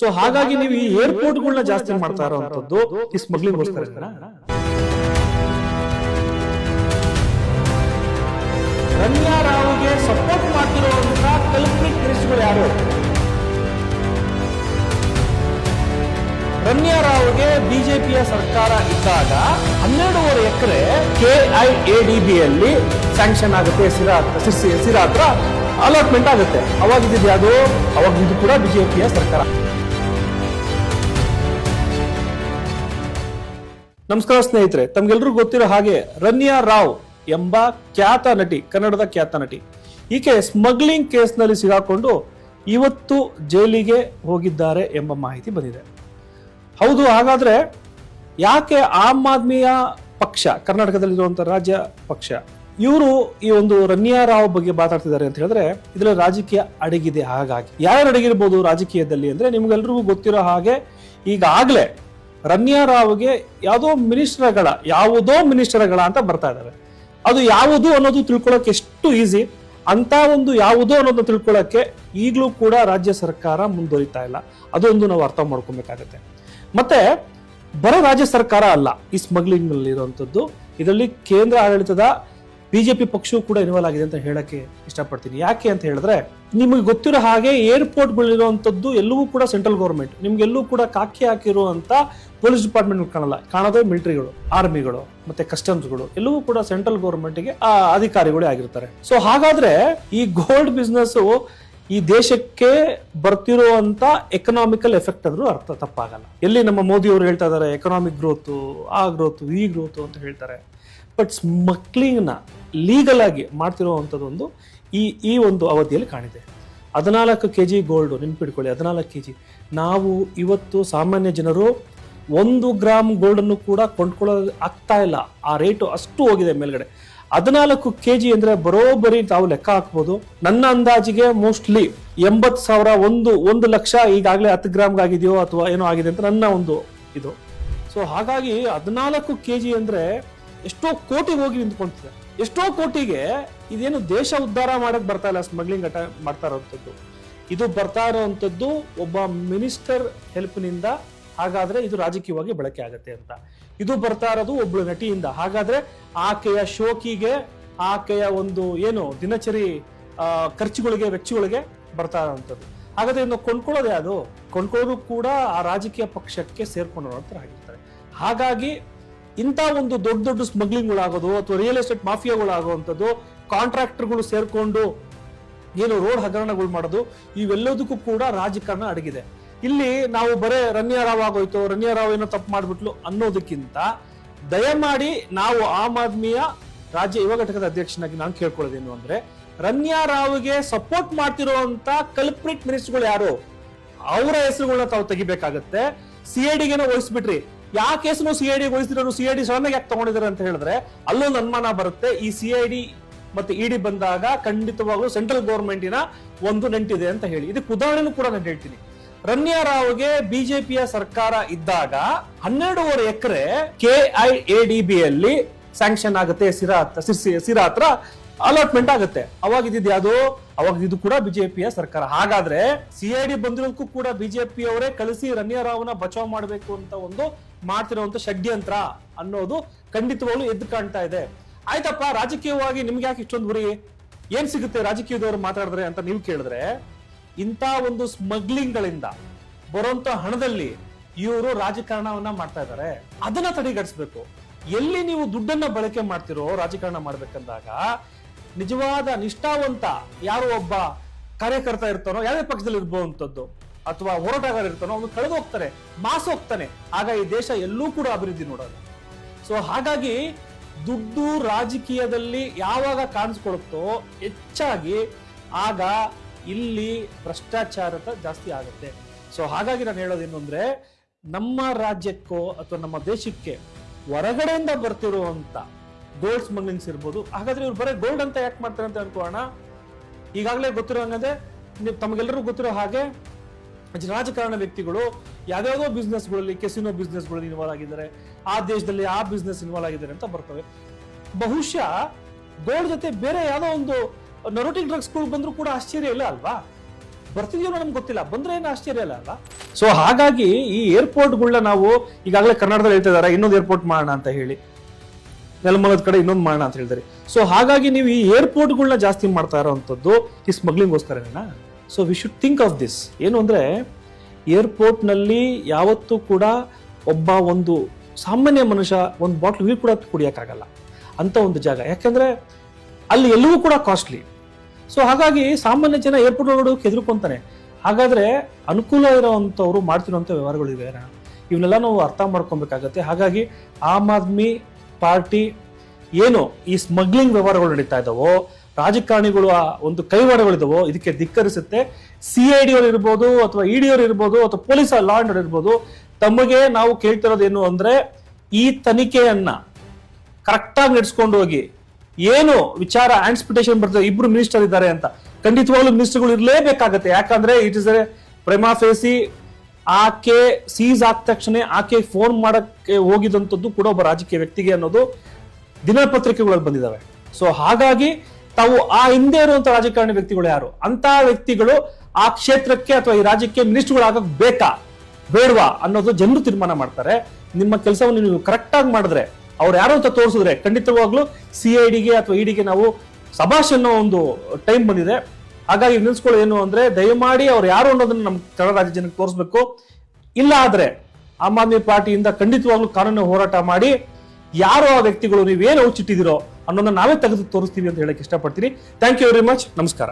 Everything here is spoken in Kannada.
ಸೊ ಹಾಗಾಗಿ ನೀವು ಈ ಏರ್ಪೋರ್ಟ್ಗಳನ್ನ ಜಾಸ್ತಿ ಮಾಡ್ತಾ ಇರೋದು ಈ ಸ್ಮಗ್ಲಿಂಗ್ಗೋಸ್ಕರ ರಮ್ಯಾ ರಾವ್ಗೆ ಸಪೋರ್ಟ್ ಮಾಡ್ತಿರುವಂತ ಕಲ್ಪನಿಕ್ ಮಿನಿಸ್ಟ್ಗಳು ಯಾರು? ರಮ್ಯಾ ರಾವ್ಗೆ ಬಿಜೆಪಿಯ ಸರ್ಕಾರ ಇದ್ದಾಗ ಹನ್ನೆರಡೂವರೆ ಎಕರೆ K I A D B ಅಲ್ಲಿ ಸ್ಯಾಂಕ್ಷನ್ ಆಗುತ್ತೆ ಸಿರಾ ಸಿರಾ ಹತ್ರ ಅಲಾಟ್ಮೆಂಟ್ ಆಗುತ್ತೆ. ಅವಾಗ ಇದ್ದಿದ್ದು ಯಾವುದು ಅವಾಗ ಇದು ಕೂಡ ಬಿಜೆಪಿಯ ಸರ್ಕಾರ. ನಮಸ್ಕಾರ ಸ್ನೇಹಿತರೆ, ತಮ್ಗೆಲ್ರಿಗೂ ಗೊತ್ತಿರೋ ಹಾಗೆ ರನ್ಯಾ ರಾವ್ ಎಂಬ ಖ್ಯಾತ ನಟಿ, ಕನ್ನಡದ ಖ್ಯಾತ ನಟಿ. ಈಕೆ ಸ್ಮಗ್ಲಿಂಗ್ ಕೇಸ್ನಲ್ಲಿ ಸಿಗಾಕೊಂಡು ಇವತ್ತು ಜೈಲಿಗೆ ಹೋಗಿದ್ದಾರೆ ಎಂಬ ಮಾಹಿತಿ ಬಂದಿದೆ. ಹೌದು, ಹಾಗಾದ್ರೆ ಯಾಕೆ ಆಮ್ ಆದ್ಮಿಯ ಪಕ್ಷ ಕರ್ನಾಟಕದಲ್ಲಿರುವಂತಹ ರಾಜ್ಯ ಪಕ್ಷ, ಇವರು ಈ ಒಂದು ರನ್ಯಾ ರಾವ್ ಬಗ್ಗೆ ಮಾತಾಡ್ತಿದ್ದಾರೆ ಅಂತ ಹೇಳಿದ್ರೆ ಇದರಲ್ಲಿ ರಾಜಕೀಯ ಅಡಗಿದೆ ಹಾಗಾಗಿ. ಯಾರು ಅಡಗಿರ್ಬೋದು ರಾಜಕೀಯದಲ್ಲಿ ಅಂದ್ರೆ ನಿಮ್ಗೆಲ್ರಿಗೂ ಗೊತ್ತಿರೋ ಹಾಗೆ ಈಗಾಗಲೇ ರನ್ಯಾ ರಾವ್ಗೆ ಯಾವುದೋ ಮಿನಿಸ್ಟರ್ಗಳ ಯಾವುದೋ ಮಿನಿಸ್ಟರ್ಗಳ ಅಂತ ಬರ್ತಾ ಇದ್ದಾರೆ ಅದು ಯಾವುದು ಅನ್ನೋದು ತಿಳ್ಕೊಳ್ಳೋಕೆ ಎಷ್ಟು ಈಸಿ ಅಂತ ಒಂದು ಯಾವುದೋ ಅನ್ನೋದನ್ನ ತಿಳ್ಕೊಳ್ಳೋಕೆ ಈಗಲೂ ಕೂಡ ರಾಜ್ಯ ಸರ್ಕಾರ ಮುಂದುವರಿತಾ ಇಲ್ಲ. ಅದೊಂದು ನಾವು ಅರ್ಥ ಮಾಡ್ಕೊಬೇಕಾಗತ್ತೆ. ಮತ್ತೆ, ಬರೋ ರಾಜ್ಯ ಸರ್ಕಾರ ಅಲ್ಲ, ಈ ಸ್ಮಗ್ಲಿಂಗ್ನಲ್ಲಿ ಇರುವಂತದ್ದು ಇದರಲ್ಲಿ ಕೇಂದ್ರ ಆಡಳಿತದ ಬಿಜೆಪಿ ಪಕ್ಷವೂ ಕೂಡ ಇನ್ವಾಲ್ವ್ ಆಗಿದೆ ಅಂತ ಹೇಳಕ್ಕೆ ಇಷ್ಟಪಡ್ತೀನಿ. ಯಾಕೆ ಅಂತ ಹೇಳಿದ್ರೆ, ನಿಮಗೆ ಗೊತ್ತಿರೋ ಹಾಗೆ ಏರ್ಪೋರ್ಟ್ಗಳಿರುವಂತದ್ದು ಎಲ್ಲವೂ ಕೂಡ ಸೆಂಟ್ರಲ್ ಗೌರ್ಮೆಂಟ್. ನಿಮ್ಗೆಲ್ಲೂ ಕೂಡ ಕಾಕಿ ಹಾಕಿರುವಂತ ಪೊಲೀಸ್ ಡಿಪಾರ್ಟ್ಮೆಂಟ್ ಕಾಣಲ್ಲ. ಕಾಣೋದೇ ಮಿಲಿಟರಿಗಳು, ಆರ್ಮಿಗಳು, ಮತ್ತೆ ಕಸ್ಟಮ್ಸ್ಗಳು. ಎಲ್ಲವೂ ಕೂಡ ಸೆಂಟ್ರಲ್ ಗೌರ್ಮೆಂಟ್ಗೆ ಅಧಿಕಾರಿಗಳೇ ಆಗಿರ್ತಾರೆ. ಸೊ ಹಾಗಾದ್ರೆ ಈ ಗೋಲ್ಡ್ ಬಿಸ್ನೆಸ್ ಈ ದೇಶಕ್ಕೆ ಬರ್ತಿರುವಂತ ಎಕನಾಮಿಕಲ್ ಎಫೆಕ್ಟ್ ಅಂದ್ರೂ ಅರ್ಥ ತಪ್ಪಾಗಲ್ಲ. ಎಲ್ಲಿ ನಮ್ಮ ಮೋದಿ ಅವರು ಹೇಳ್ತಾ ಇದ್ದಾರೆ ಎಕನಾಮಿಕ್ ಗ್ರೋತ್ ಆ ಗ್ರೋತ್ ಈ ಗ್ರೋತ್ ಅಂತ ಹೇಳ್ತಾರೆ. ಬಟ್ ಸ್ಮಕ್ಲಿಂಗ್ನ ಲೀಗಲ್ ಆಗಿ ಮಾಡ್ತಿರುವಂಥದ್ದು ಒಂದು ಈ ಈ ಒಂದು ಅವಧಿಯಲ್ಲಿ ಕಾಣಿದೆ. ಹದಿನಾಲ್ಕು ಕೆ ಜಿ ಗೋಲ್ಡು ನೆನ್ಪಿಟ್ಕೊಳ್ಳಿ, ಹದಿನಾಲ್ಕು ಕೆ ಜಿ ನಾವು ಇವತ್ತು ಸಾಮಾನ್ಯ ಜನರು ಒಂದು ಗ್ರಾಮ್ ಗೋಲ್ಡನ್ನು ಕೂಡ ಕೊಂಡ್ಕೊಳ್ಳೋದು ಆಗ್ತಾ ಇಲ್ಲ. ಆ ರೇಟು ಅಷ್ಟು ಹೋಗಿದೆ ಮೇಲ್ಗಡೆ. ಹದಿನಾಲ್ಕು ಕೆ ಜಿ ಅಂದರೆ ಬರೋಬ್ಬರಿ ತಾವು ಲೆಕ್ಕ ಹಾಕ್ಬೋದು. ನನ್ನ ಅಂದಾಜಿಗೆ ಮೋಸ್ಟ್ಲಿ ಎಂಬತ್ತು ಸಾವಿರ ಒಂದು ಒಂದು ಲಕ್ಷ ಈಗಾಗಲೇ ಹತ್ತು ಗ್ರಾಮ್ಗೆ ಆಗಿದೆಯೋ ಅಥವಾ ಏನೋ ಆಗಿದೆ ಅಂತ ನನ್ನ ಒಂದು ಇದು. ಸೊ ಹಾಗಾಗಿ ಹದಿನಾಲ್ಕು ಕೆ ಜಿ ಅಂದ್ರೆ ಎಷ್ಟೋ ಕೋಟಿಗೆ ಹೋಗಿ ನಿಂತ್ಕೊಂತಿದೆ ಎಷ್ಟೋ ಕೋಟಿಗೆ ಇದೇನು ದೇಶ ಉದ್ಧಾರ ಮಾಡಕ್ ಬರ್ತಾ ಇಲ್ಲ, ಸ್ಮಗ್ಲಿಂಗ್ ಅಟ ಮಾಡ್ತಾ ಇರೋಂಥದ್ದು. ಇದು ಬರ್ತಾ ಇರೋವಂಥದ್ದು ಒಬ್ಬ ಮಿನಿಸ್ಟರ್ ಹೆಲ್ಪ್ನಿಂದ, ಹಾಗಾದ್ರೆ ಇದು ರಾಜಕೀಯವಾಗಿ ಬಳಕೆ ಆಗತ್ತೆ ಅಂತ. ಇದು ಬರ್ತಾ ಇರೋದು ಒಬ್ಳು ನಟಿಯಿಂದ, ಹಾಗಾದ್ರೆ ಆಕೆಯ ಶೋಕಿಗೆ, ಆಕೆಯ ಒಂದು ಏನು ದಿನಚರಿ ಖರ್ಚುಗಳಿಗೆ, ವೆಚ್ಚಗಳಿಗೆ ಬರ್ತಾ ಇರೋವಂಥದ್ದು ಹಾಗಾದ್ರೆ ಇನ್ನು ಕೊಂಡ್ಕೊಳ್ಳೋದೇ ಅದು ಕೊಂಡ್ಕೊಳ್ಳೋದು ಕೂಡ ಆ ರಾಜಕೀಯ ಪಕ್ಷಕ್ಕೆ ಸೇರ್ಕೊಂಡ್ರ ಆಗಿರ್ತಾರೆ. ಹಾಗಾಗಿ ಇಂಥ ಒಂದು ದೊಡ್ಡ ದೊಡ್ಡ ಸ್ಮಗ್ಲಿಂಗ್ಗಳಾಗೋದು ಅಥವಾ ರಿಯಲ್ ಎಸ್ಟೇಟ್ ಮಾಫಿಯಾಗಳಾಗುವಂಥದ್ದು ಕಾಂಟ್ರಾಕ್ಟರ್ಗಳು ಸೇರ್ಕೊಂಡು ಏನು ರೋಡ್ ಹಗರಣಗಳು ಮಾಡೋದು, ಇವೆಲ್ಲದಕ್ಕೂ ಕೂಡ ರಾಜಕಾರಣ ಅಡಗಿದೆ. ಇಲ್ಲಿ ನಾವು ಬರೇ ರನ್ಯಾ ರಾವ್ ಆಗೋಯ್ತು, ರನ್ಯಾ ರಾವ್ ಏನೋ ತಪ್ಪು ಮಾಡಿಬಿಟ್ಲು ಅನ್ನೋದಕ್ಕಿಂತ ದಯಮಾಡಿ ನಾವು ಆಮ್ ಆದ್ಮಿಯ ರಾಜ್ಯ ಯುವ ಘಟಕದ ಅಧ್ಯಕ್ಷನಾಗಿ ನಾನು ಕೇಳ್ಕೊಳ್ಳೋದೇನು ಅಂದ್ರೆ, ರನ್ಯಾ ರಾವ್ಗೆ ಸಪೋರ್ಟ್ ಮಾಡ್ತಿರುವಂತ ಕಲ್ಪ್ರಿಟ್ ಮಿನಿಸ್ಟರ್ಗಳು ಯಾರು? ಅವರ ಹೆಸರುಗಳನ್ನ ತಾವು ತೆಗಿಬೇಕಾಗತ್ತೆ. ಸಿ ಐ ಡಿಗೇನೋ ವಹಿಸ್ಬಿಟ್ರಿ ಯಾವ ಕೇಸನ್ನು ಸಿ ಐ ಡಿ ಗೊಳಿಸಿದ್ರು ಸಿ ಐ ಡಿ ಯಾಕೆ ತಗೊಂಡಿದ್ದಾರೆ ಅಂತ ಹೇಳಿದ್ರೆ ಅಲ್ಲೊಂದು ಅನುಮಾನ ಬರುತ್ತೆ. ಈ ಸಿ ಐ ಡಿ ಮತ್ತೆ ಇಡಿ ಬಂದಾಗ ಖಂಡಿತವಾಗ್ಲೂ ಸೆಂಟ್ರಲ್ ಗೌರ್ಮೆಂಟಿನ ಒಂದು ನಂಟಿದೆ ಅಂತ ಹೇಳಿ. ಇದಕ್ಕೆ ಉದಾಹರಣೆನೂ ಕೂಡ ನಾನು ಹೇಳ್ತೀನಿ. ರನ್ಯಾ ರಾವ್ಗೆ ಬಿಜೆಪಿಯ ಸರ್ಕಾರ ಇದ್ದಾಗ ಹನ್ನೆರಡೂವರೆ ಎಕರೆ K I A D B ಅಲ್ಲಿ ಸ್ಯಾಂಕ್ಷನ್ ಆಗುತ್ತೆ. ಸಿರಾ ಸಿರಾ ಹತ್ರ ಅಲಾಟ್ಮೆಂಟ್ ಆಗುತ್ತೆ. ಅವಾಗ ಇದ್ದಿದ್ದು ಯಾವುದು? ಅವಾಗ ಇದು ಕೂಡ ಬಿಜೆಪಿಯ ಸರ್ಕಾರ. ಹಾಗಾದ್ರೆ ಸಿಐಡಿ ಬಂದಿರೋದಕ್ಕೂ ಕೂಡ ಬಿಜೆಪಿ ಅವರೇ ಕಲಸಿ ರನ್ಯಾ ರಾವ್ನ ಬಚಾವ್ ಮಾಡಬೇಕು ಅಂತ ಒಂದು ಮಾಡ್ತಿರುವಂತ ಷಡ್ಯಂತ್ರ ಅನ್ನೋದು ಖಂಡಿತವಾಗ್ಲೂ ಎದ್ದು ಕಾಣ್ತಾ ಇದೆ. ಆಯ್ತಪ್ಪ, ರಾಜಕೀಯವಾಗಿ ನಿಮ್ಗೆ ಯಾಕೆ ಇಷ್ಟೊಂದು ಗುರಿ ಏನ್ ಸಿಗುತ್ತೆ ರಾಜಕೀಯದವರು ಮಾತಾಡಿದ್ರೆ ಅಂತ ನೀವು ಕೇಳಿದ್ರೆ, ಇಂಥ ಒಂದು ಸ್ಮಗ್ಲಿಂಗ್ ಗಳಿಂದ ಬರುವಂತ ಹಣದಲ್ಲಿ ಇವರು ರಾಜಕಾರಣವನ್ನ ಮಾಡ್ತಾ ಇದ್ದಾರೆ ಅದನ್ನ ತಡೆಗಟ್ಟಿಸ್ಬೇಕು ಎಲ್ಲಿ ನೀವು ದುಡ್ಡನ್ನ ಬಳಕೆ ಮಾಡ್ತಿರೋ ರಾಜಕಾರಣ ಮಾಡ್ಬೇಕಂದಾಗ ನಿಜವಾದ ನಿಷ್ಠಾವಂತ ಯಾರೋ ಒಬ್ಬ ಕಾರ್ಯಕರ್ತ ಇರ್ತಾನೋ, ಯಾವುದೇ ಪಕ್ಷದಲ್ಲಿ ಇರ್ಬೋವಂಥದ್ದು, ಅಥವಾ ಹೋರಾಟಗಾರ ಇರ್ತಾನೋ, ಅವನು ಕಳೆದು ಹೋಗ್ತಾನೆ ಮಾಸ ಹೋಗ್ತಾನೆ ಆಗ ಈ ದೇಶ ಎಲ್ಲೂ ಕೂಡ ಅಭಿವೃದ್ಧಿ ನೋಡೋದು ಸೊ ಹಾಗಾಗಿ ದುಡ್ಡು ರಾಜಕೀಯದಲ್ಲಿ ಯಾವಾಗ ಕಾಣಿಸ್ಕೊಳುತ್ತೋ ಹೆಚ್ಚಾಗಿ ಆಗ ಇಲ್ಲಿ ಭ್ರಷ್ಟಾಚಾರ ಜಾಸ್ತಿ ಆಗುತ್ತೆ. ಸೊ ಹಾಗಾಗಿ ನಾನು ಹೇಳೋದೇನು ಅಂದ್ರೆ, ನಮ್ಮ ರಾಜ್ಯಕ್ಕೋ ಅಥವಾ ನಮ್ಮ ದೇಶಕ್ಕೆ ಹೊರಗಡೆಯಿಂದ ಬರ್ತಿರುವಂತ ಗೋಲ್ಡ್ ಸ್ಮಗ್ಲಿಂಗ್ಸ್ ಇರ್ಬೋದು. ಹಾಗಾದ್ರೆ ಇವ್ರು ಬರೀ ಗೋಲ್ಡ್ ಅಂತ ಯಾಕೆ ಮಾಡ್ತಾರೆ ಅಂತ ಅನ್ಕೋಣ ಈಗಾಗಲೇ ಗೊತ್ತಿರೋ ಹಂಗಂದ್ರೆ ನೀವು ತಮಗೆಲ್ಲರಿಗೂ ಗೊತ್ತಿರೋ ಹಾಗೆ ರಾಜಕಾರಣ ವ್ಯಕ್ತಿಗಳು ಯಾವ್ಯಾವುದೋ ಬಿಸ್ನೆಸ್ಗಳಲ್ಲಿ ಕೆಸಿನೋ ಬಿಸ್ನೆಸ್ಗಳಲ್ಲಿ ಇನ್ವಾಲ್ವ್ ಆಗಿದ್ದಾರೆ. ಆ ದೇಶದಲ್ಲಿ ಆ ಬಿಸ್ನೆಸ್ ಇನ್ವಾಲ್ವ್ ಆಗಿದ್ದಾರೆ ಅಂತ ಬರ್ತವೆ. ಬಹುಶಃ ಗೋಲ್ಡ್ ಜೊತೆ ಬೇರೆ ಯಾವುದೋ ಒಂದು ನರೋಟಿಕ್ ಡ್ರಗ್ಸ್ಗಳು ಬಂದರೂ ಕೂಡ ಆಶ್ಚರ್ಯ ಇಲ್ಲ ಅಲ್ವಾ? ಬರ್ತಿದ್ಯೋ ನಮ್ಗೆ ಗೊತ್ತಿಲ್ಲ. ಬಂದ್ರೆ ಏನು ಆಶ್ಚರ್ಯ ಇಲ್ಲ ಅಲ್ವಾ? ಸೊ ಹಾಗಾಗಿ ಈ ಏರ್ಪೋರ್ಟ್ಗಳನ್ನ ನಾವು ಈಗಾಗಲೇ ಕರ್ನಾಟಕದಲ್ಲಿ ಹೇಳ್ತಾ ಇನ್ನೊಂದು ಏರ್ಪೋರ್ಟ್ ಮಾಡೋಣ ಅಂತ ಹೇಳಿ. ನೆಲಮಲದ ಕಡೆ ಇನ್ನೊಂದು ಮಾಡೋಣ ಅಂತ ಹೇಳಿದಾರೆ ಸೊ ಹಾಗಾಗಿ ನೀವು ಈ ಏರ್ಪೋರ್ಟ್ಗಳನ್ನ ಜಾಸ್ತಿ ಮಾಡ್ತಾ ಇರೋವಂಥದ್ದು ಈ ಸ್ಮಗ್ಲಿಂಗ್ಗೋಸ್ಕರನೇನಾ so we should think of this ಏನು ಅಂದರೆ, ಏರ್ಪೋರ್ಟ್ನಲ್ಲಿ ಯಾವತ್ತೂ ಕೂಡ ಒಬ್ಬ ಒಂದು ಸಾಮಾನ್ಯ ಮನುಷ್ಯ ಒಂದು ಬಾಟ್ಲ್ ನೀರು ಕೂಡ ಕುಡಿಯೋಕ್ಕಾಗಲ್ಲ ಅಂತ ಒಂದು ಜಾಗ. ಯಾಕಂದ್ರೆ, ಅಲ್ಲಿ ಎಲ್ಲವೂ ಕೂಡ ಕಾಸ್ಟ್ಲಿ ಸೊ ಹಾಗಾಗಿ ಸಾಮಾನ್ಯ ಜನ ಏರ್ಪೋರ್ಟ್ ಒಳಗಡೆ ಹೆದರ್ಕೊಂತಾನೆ. ಹಾಗಾದ್ರೆ ಅನುಕೂಲ ಇರೋವಂಥವ್ರು ವ್ಯವಹಾರಗಳು ಇವೆ ಇವನ್ನೆಲ್ಲ ನಾವು ಅರ್ಥ ಮಾಡ್ಕೊಬೇಕಾಗತ್ತೆ. ಹಾಗಾಗಿ ಆಮ್ ಆದ್ಮಿ ಪಾರ್ಟಿ ಏನು ಈ ಸ್ಮಗ್ಲಿಂಗ್ ವ್ಯವಹಾರಗಳು ನಡೀತಾ ಇದ್ದಾವೋ ರಾಜಕಾರಣಿಗಳು ಆ ಒಂದು ಕೈವಾಡಗಳಿದಾವೋ ಇದಕ್ಕೆ ಧಿಕ್ಕರಿಸುತ್ತೆ. ಸಿ ಐ ಡಿ ಅವ್ರು ಇರ್ಬೋದು ಅಥವಾ ಇ ಡಿ ಅವರು ಇರ್ಬೋದು ಅಥವಾ ಪೊಲೀಸ್ ಲಾ ಅಂಡ್ ಇರ್ಬೋದು, ತಮಗೆ ನಾವು ಕೇಳ್ತಿರೋದೇನು ಅಂದ್ರೆ ಈ ತನಿಖೆಯನ್ನ ಕರೆಕ್ಟಾಗಿ ನಡೆಸ್ಕೊಂಡು ಹೋಗಿ, ಏನು ವಿಚಾರ ಆನ್ಸ್ಪಿಟೇಷನ್ ಬರ್ತದೆ, ಇಬ್ರು ಮಿನಿಸ್ಟರ್ ಇದ್ದಾರೆ ಅಂತ. ಖಂಡಿತವಾಗ್ಲೂ ಮಿನಿಸ್ಟರ್ಗಳು ಇರಲೇಬೇಕಾಗತ್ತೆ. ಯಾಕಂದ್ರೆ ಇಟ್ ಇಸ್ ಎ ಫೇಸಿ ಆಕೆ ಸೀಸ್ ಆದ ತಕ್ಷಣ ಆಕೆ ಫೋನ್ ಮಾಡಕ್ಕೆ ಹೋಗಿದಂಥದ್ದು ಕೂಡ ಒಬ್ಬ ರಾಜಕೀಯ ವ್ಯಕ್ತಿಗೆ ಅನ್ನೋದು ದಿನಪತ್ರಿಕೆಗಳಲ್ಲಿ ಬಂದಿದ್ದಾವೆ. ಸೊ ಹಾಗಾಗಿ ತಾವು ಆ ಹಿಂದೆ ಇರುವಂತ ರಾಜಕಾರಣಿ ವ್ಯಕ್ತಿಗಳು ಯಾರು? ಅಂತ ವ್ಯಕ್ತಿಗಳು ಆ ಕ್ಷೇತ್ರಕ್ಕೆ ಅಥವಾ ಈ ರಾಜ್ಯಕ್ಕೆ ಮಿನಿಸ್ಟರ್ಗಳಾಗಕ್ ಬೇಕಾ? ಬೇಡವಾ? ಅನ್ನೋದು ಜನರು ತೀರ್ಮಾನ ಮಾಡ್ತಾರೆ. ನಿಮ್ಮ ಕೆಲಸವನ್ನು ನೀವು ಕರೆಕ್ಟ್ ಆಗಿ ಮಾಡಿದ್ರೆ, ಅವ್ರು ಯಾರು ಅಂತ ತೋರಿಸಿದ್ರೆ ಖಂಡಿತವಾಗ್ಲೂ ಸಿ ಐ ಡಿಗೆ ಅಥವಾ ಇಡಿಗೆ ನಾವು ಸಭಾಷ್ ಅನ್ನೋ ಒಂದು ಟೈಮ್ ಬಂದಿದೆ. ಹಾಗಾಗಿ ನಿಲ್ಸ್ಕೊಳ್ಳೋ ಏನು ಅಂದ್ರೆ ದಯಮಾಡಿ ಅವ್ರು ಯಾರು ಅನ್ನೋದನ್ನ ನಮ್ಮ ಕನ್ನಡ ರಾಜ್ಯ ಜನಕ್ಕೆ ತೋರಿಸ್ಬೇಕು. ಇಲ್ಲ ಆದ್ರೆ ಆಮ್ ಆದ್ಮಿ ಪಾರ್ಟಿಯಿಂದ ಖಂಡಿತವಾಗ್ಲೂ ಕಾನೂನು ಹೋರಾಟ ಮಾಡಿ ಯಾರು ಆ ವ್ಯಕ್ತಿಗಳು ನೀವೇನು ಔಚಿಟ್ಟಿದ್ದೀರೋ ಅನ್ನೋದನ್ನ ನಾವೇ ತೆಗೆದು ತೋರಿಸ್ತೀವಿ ಅಂತ ಹೇಳಕ್ ಇಷ್ಟಪಡ್ತೀನಿ. ಥ್ಯಾಂಕ್ ಯು ವೆರಿ ಮಚ್ ನಮಸ್ಕಾರ.